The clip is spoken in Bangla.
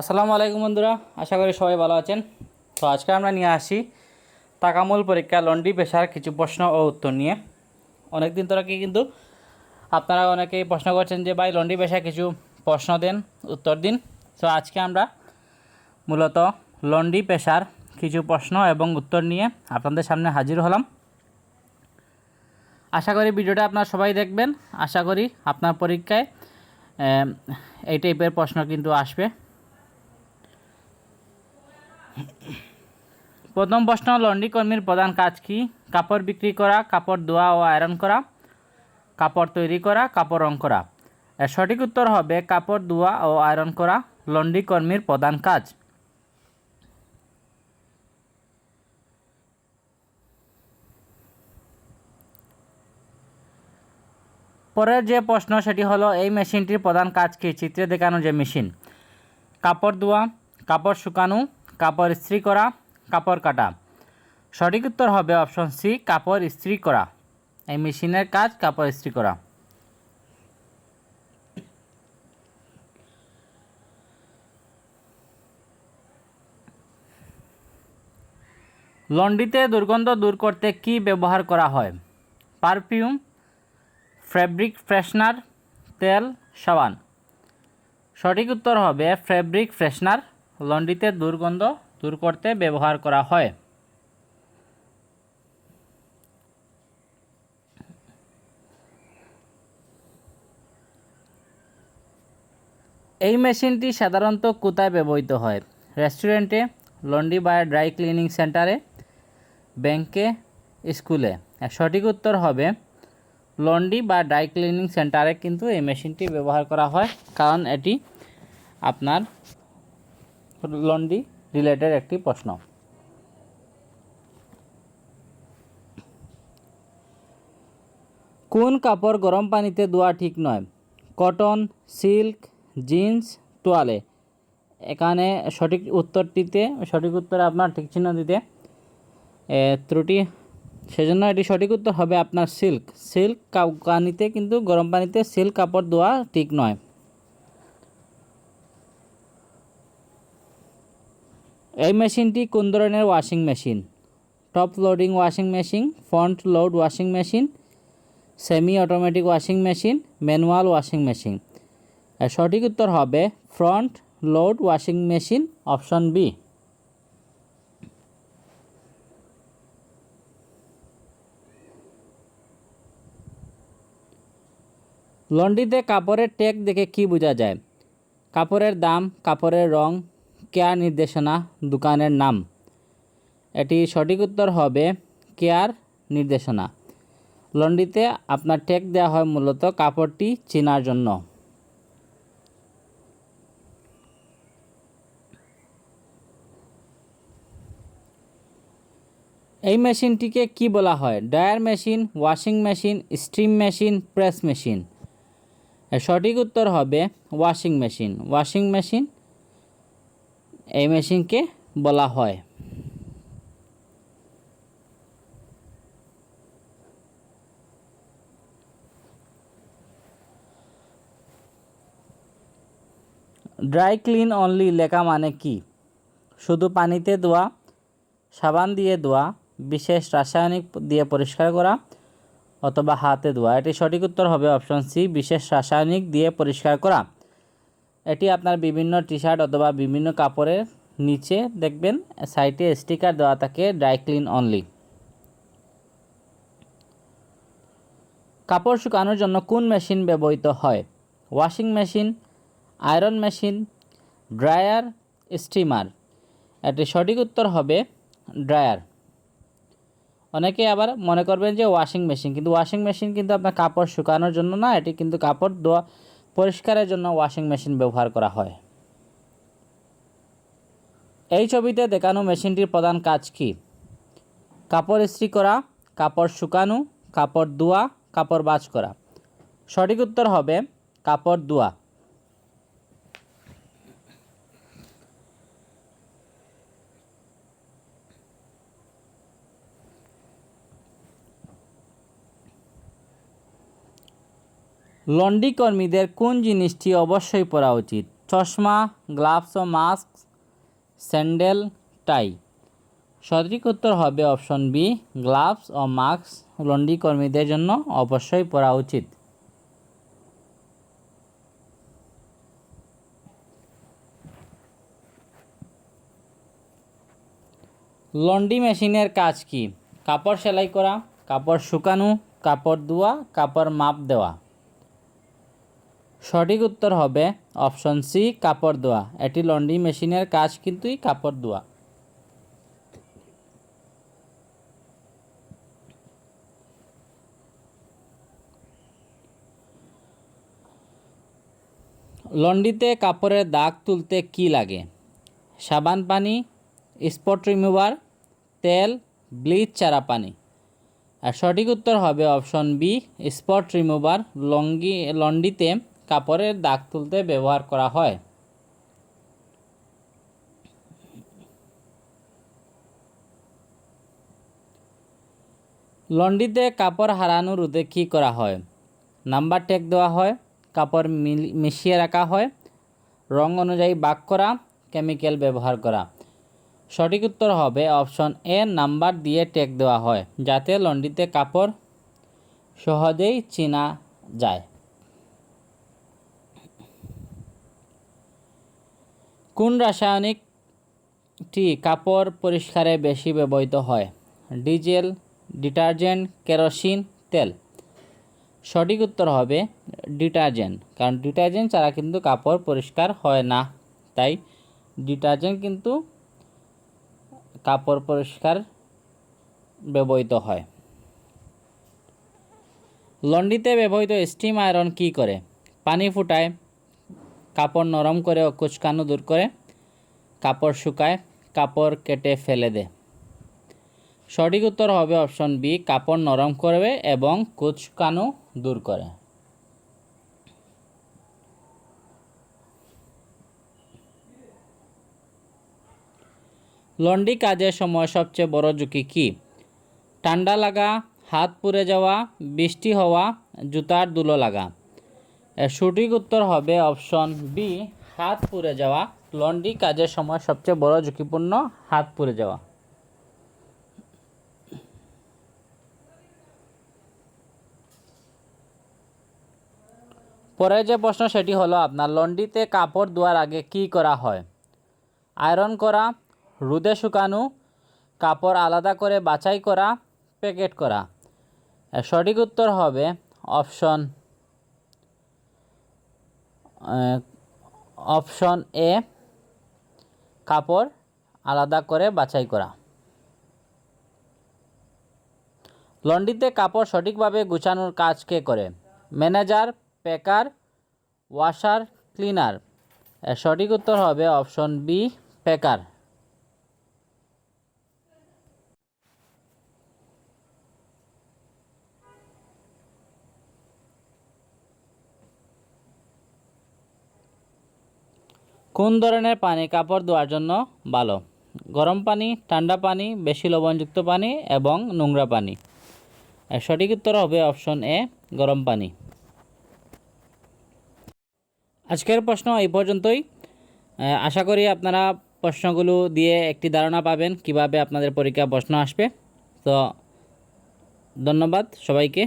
আসসালামু আলাইকুম বন্ধুরা, আশা করি সবাই ভালো আছেন। তো আজকে আমরা নিয়ে আসি তাকামূল পরীক্ষা লন্ডি পেশার কিছু প্রশ্ন ও উত্তর নিয়ে। অনেক দিন ধরে কি কিন্তু আপনারা অনেকেই প্রশ্ন করছেন যে, ভাই লন্ডি পেশায় কিছু প্রশ্ন দেন, উত্তর দিন। তো আজকে আমরা মূলত লন্ডি পেশার কিছু প্রশ্ন এবং উত্তর নিয়ে আপনাদের সামনে হাজির হলাম। আশা করি ভিডিওটা আপনারা সবাই দেখবেন। আশা করি আপনার পরীক্ষায় এই টাইপের প্রশ্ন কিন্তু আসবে। প্রথম প্রশ্ন লন্ডি কর্মীর প্রধান কাজ কি? কাপড় বিক্রি করা, কাপড় ধোয়া ও আয়রন করা, কাপড় তৈরি করা, কাপড় রং করা। সঠিক উত্তর হবে কাপড় ধোয়া ও আয়রন করা লন্ডি কর্মীর প্রধান কাজ। পরের যে প্রশ্ন, সেটি হলো, এই মেশিনটির প্রধান কাজ কি? চিত্রে দেখানো যে মেশিন। কাপড় ধোয়া, কাপড় শুকানো কাপড় ইস্ত্রি করা, কাপড় কাটা। সঠিক উত্তর হবে অপশন সি, কাপড় ইস্ত্রি করা। এই মেশিনের কাজ কাপড় ইস্ত্রি করা। লন্ড্রিতে দুর্গন্ধ দূর করতে কি ব্যবহার করা হয়? পারফিউম, ফ্যাব্রিক ফ্রেশনার, তেল, সাবান। সঠিক উত্তর হবে ফ্যাব্রিক ফ্রেশনার। লন্ড্রিতে দুর্গন্ধ দূর করতে ব্যবহার করা হয়। এই মেশিনটি সাধারণত কোথায় ব্যবহৃত হয়? রেস্টুরেন্টে লন্ড্রি বা ড্রাই ক্লিনিং সেন্টারে, ব্যাংকে, স্কুলে। সঠিক উত্তর হবে লন্ড্রি বা ড্রাই ক্লিনিং সেন্টারে কিন্তু এই মেশিনটি ব্যবহার করা হয়, কারণ এটি আপনার লন্ড্রি রিলেটেড একটি প্রশ্ন। কোন কাপড় গরম পানিতে ধোয়া ঠিক নয়? কটন, সিল্ক, জিন্স, তোয়ালে। এখানে সঠিক উত্তরটিতে, সঠিক উত্তরে আপনার ঠিক চিহ্ন দিতে ত্রুটি। সেজন্য এটি সঠিক উত্তর হবে আপনার সিল্ক। সিল্ক পানিতে কিন্তু, গরম পানিতে সিল্ক কাপড় ধোয়া ঠিক নয়। এই মেশিনটি কোন ধরনের washing machine? Top loading washing machine, front load washing machine, semi automatic washing machine, manual washing machine. সঠিক উত্তর হবে front load washing machine option B. লন্ড্রিতে কাপড়ের ট্যাগ দেখে কি বোঝা যায়? কাপড়ের দাম, কাপড়ের রং কেয়ার নির্দেশনা দোকানের নাম। এটি সঠিক উত্তর হবে কেয়ার নির্দেশনা। লন্ড্রিতে আপনার ট্যাগ দেওয়া হয় মূলত কাপড়টি চেনার জন্য। এই মেশিনটিকে কি বলা হয়? Dryer machine, washing machine steam machine, press machine. সঠিক উত্তর হবে ওয়াশিং মেশিন। ওয়াশিং মেশিন এই মেশিনকে বলা হয়। ড্রাই ক্লিন অনলি লেখা মানে কি? শুধু পানিতে ধোয়া, সাবান দিয়ে ধোয়া, বিশেষ রাসায়নিক দিয়ে পরিষ্কার করা, অথবা হাতে ধোয়া। এটি সঠিক উত্তর হবে অপশন সি, বিশেষ রাসায়নিক দিয়ে পরিষ্কার করা। এটি আপনার বিভিন্ন টি শার্ট অথবা বিভিন্ন কাপড়ের নিচে দেখবেন সাইটে স্টিকার দেওয়া থাকে ড্রাই ক্লিন অনলি। কাপড় শুকানোর জন্য কোন মেশিন ব্যবহৃত হয়? Washing machine, iron machine, dryer, steamer. এটি সঠিক উত্তর হবে ড্রায়ার। অনেকে আবার মনে করবেন যে ওয়াশিং মেশিন, কিন্তু ওয়াশিং মেশিন কিন্তু আপনার কাপড় শুকানোর জন্য না, এটি কিন্তু কাপড় ধোয়া পরিষ্কারের জন্য ওয়াশিং মেশিন ব্যবহার করা হয়। এই ছবিতে দেখানো মেশিনটির প্রধান কাজ কি? কাপড় ইস্ত্রি করা, কাপড় শুকানো, কাপড় ধোয়া, কাপড় বাজ করা। সঠিক উত্তর হবে কাপড় ধোয়া। লন্ড্রি কর্মীদের কোন জিনিসটি অবশ্যই পরা উচিত? চশমা, গ্লাভস ও মাস্ক, স্যান্ডেল, টাই। সঠিক উত্তর হবে অপশন বি, গ্লাভস ও মাস্ক লন্ড্রি কর্মীদের জন্য অবশ্যই পরা উচিত। লন্ড্রি মেশিনের কাজ কি? কাপড় সেলাই করা, কাপড় শুকানো, কাপড় ধোয়া, কাপড় মাপ দেওয়া। সঠিক উত্তর হবে অপশন সি, কাপড় ধোয়া। এটি লন্ড্রি মেশিনের কাজ কিন্তুই কাপড় ধোয়া। লন্ড্রিতে কাপড়ের দাগ তুলতে কি লাগে? সাবান পানি, স্পট রিমুভার, তেল, ব্লিচ চারা পানি। আর সঠিক উত্তর হবে অপশন বি, স্পট রিমুভার। লঙ্গি লন্ডিতে কাপড়ের দাগ তুলতে ব্যবহার করা হয়। লন্ডিতে কাপড় হারানো রোধে কী করা হয়? নাম্বার ট্যাগ দেওয়া হয়, কাপড় মিশিয়ে রাখা হয়, রং অনুযায়ী বাক করা, কেমিক্যাল ব্যবহার করা। সঠিক উত্তর হবে অপশন এ, নাম্বার দিয়ে ট্যাগ দেওয়া হয়, যাতে লন্ডিতে কাপড় সহজেই চেনা যায়। কোন রাসায়নিকটি কাপড় পরিষ্কারে বেশি ব্যবহৃত হয়? ডিজেল, ডিটারজেন্ট, কেরোসিন, তেল। সঠিক উত্তর হবে ডিটারজেন্ট, কারণ ডিটারজেন্ট ছাড়া কিন্তু কাপড় পরিষ্কার হয় না। তাই ডিটারজেন্ট কিন্তু কাপড় পরিষ্কার ব্যবহৃত হয়। লন্ডিতে ব্যবহৃত স্টিম আয়রন কী করে? পানি ফুটায় কাপড় নরম করে ও কুচকানো দূর করে কাপড় শুকায়, কাপড় কেটে ফেলে দেয় সঠিক উত্তর হবে অপশন বি, কাপড় নরম করবে এবং কুচকানো দূর করে। লন্ডি কাজের সময় সবচেয়ে বড় ঝুঁকি কী? ঠান্ডা লাগা, হাত পুড়ে যাওয়া, বৃষ্টি হওয়া, জুতার দুলো লাগা। সঠিক উত্তর হবে অপশন বি হাত পুড়ে যাওয়া। লন্ড্রি কাজের সময় সবচেয়ে বড় ঝুঁকিপূর্ণ হাত পুড়ে যাওয়া। পরের যে প্রশ্ন সেটি হলো আপনার লন্ড্রিতে কাপড় ধোয়ার আগে কি করা হয়? আয়রন করা, রোদে শুকানো, কাপড় আলাদা করে বাছাই করা প্যাকেট করা। সঠিক উত্তর হবে অপশন অপশন এ কাপড় আলাদা করে বাছাই করা। লন্ড্রিতে কাপড় সঠিকভাবে গুছানোর কাজ কে করে? Manager, packer, washer, cleaner. সঠিক উত্তর হবে অপশন বি, প্যাকার। কোন ধরনের পানি কাপড় ধোয়ার জন্য ভালো? গরম পানি, ঠান্ডা পানি, বেশি লবণযুক্ত পানি এবং নোংরা পানি। সঠিক উত্তর হবে অপশন এ, গরম পানি। আজকের প্রশ্ন এই পর্যন্তই। আশা করি আপনারা প্রশ্নগুলো দিয়ে একটি ধারণা পাবেন কীভাবে আপনাদের পরীক্ষা প্রশ্ন আসবে। তো ধন্যবাদ সবাইকে।